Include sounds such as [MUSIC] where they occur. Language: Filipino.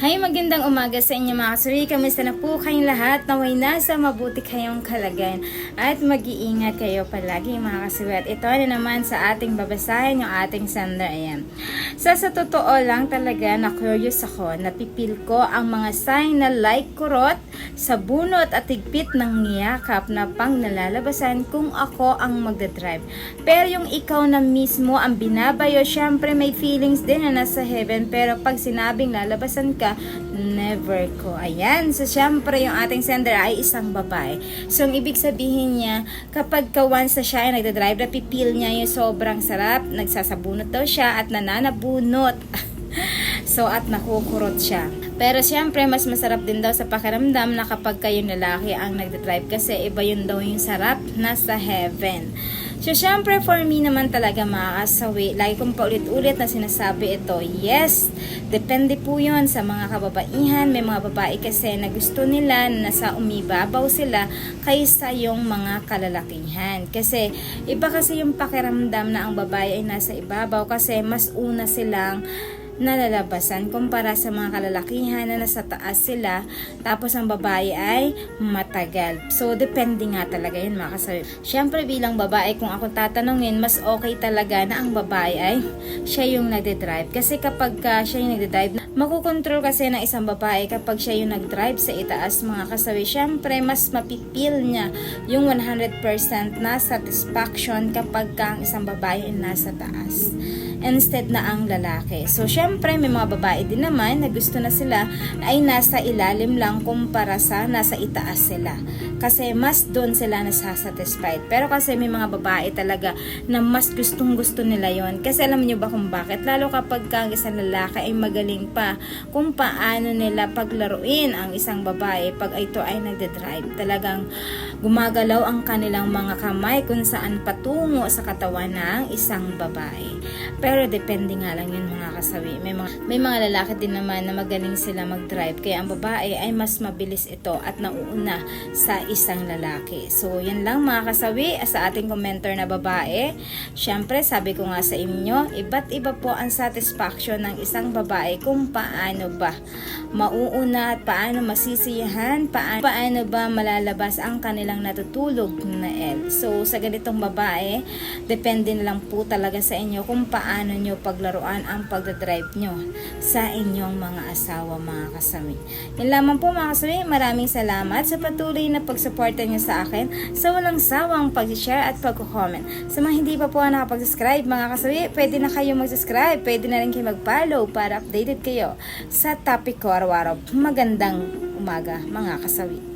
Hi, magandang umaga sa inyo mga kasuri. Kamusta na po kayong lahat? Naway nasa mabuti kayong kalagayan at mag-iingat kayo palagi mga kasuri. At ito na naman sa ating babasahin yung ating sender. Ayan. Sa sa totoo lang talaga na curious ako, napipil ko ang mga sign na like kurot sa bunot at higpit ng niyakap na pang nalalabasan kung ako ang magdadrive. Pero yung ikaw na mismo ang binabayo, syempre may feelings din na nasa heaven. Pero pag sinabing lalabasan ka, never ko. Ayan. So, syempre, yung ating sender ay isang babae. So, ang ibig sabihin niya, kapag ka once na siya ay nagdadrive, napipil niya yung sobrang sarap, nagsasabunot daw siya at nananabunot. [LAUGHS] so, at nakukurot siya. Pero syempre, mas masarap din daw sa pakiramdam na kapag kayong lalaki ang nagdadrive kasi iba yun daw yung sarap nasa heaven. So, syempre, for me naman talaga mga kasawi, lagi kong paulit-ulit na sinasabi ito, yes, depende po yun sa mga kababaihan. May mga babae kasi na gusto nila na nasa umibabaw sila kaysa yung mga kalalakihan. Kasi, iba kasi yung pakiramdam na ang babae ay nasa ibabaw kasi mas una silang nalalabasan kumpara sa mga kalalakihan na nasa taas sila tapos ang babae ay matagal. So, depende nga talaga yun mga kasabi. Siyempre bilang babae, kung ako tatanungin, mas okay talaga na ang babae ay siya yung nagde-drive. Kasi kapag ka siya yung nagde-drive, makukontrol kasi ng isang babae kapag siya yung nag-drive sa itaas mga kasabi. Siyempre, mas mapipil niya yung 100% na satisfaction kapag ka ang isang babae ay nasa taas instead na ang lalaki. So, syempre, may mga babae din naman na gusto na sila ay nasa ilalim lang kumpara sa nasa itaas sila. Kasi mas doon sila nasasatisfied. Pero kasi may mga babae talaga na mas gustong gusto nila yon Kasi alam niyo ba kung bakit? Lalo kapag ka ang isang lalaki ay magaling pa kung paano nila paglaruin ang isang babae pag ito ay nagde-drive. Talagang gumagalaw ang kanilang mga kamay kung saan patungo sa katawan ng isang babae. Pero depende nga lang yun mga kasawi. May mga, may mga lalaki din naman na magaling sila mag-drive. Kaya ang babae ay mas mabilis ito at nauuna sa isang lalaki. So, yan lang mga kasawi sa ating commenter na babae. Siyempre, sabi ko nga sa inyo, iba't iba po ang satisfaction ng isang babae kung paano ba mauuna at paano masisiyahan, paano, paano ba malalabas ang kanilang natutulog na L. So, sa ganitong babae, depende na lang po talaga sa inyo kung paano nyo paglaruan ang pagdadrive nyo sa inyong mga asawa, mga kasami. Yan lamang po mga kasami, maraming salamat sa patuloy na pagsuporta nyo sa akin sa walang sawang pag-share at pag-comment. Sa mga hindi pa po nakapag-subscribe, mga kasami, pwede na kayo mag-subscribe, pwede na rin kayo mag-follow para updated kayo sa topic ko araw-araw. Magandang umaga, mga kasawi.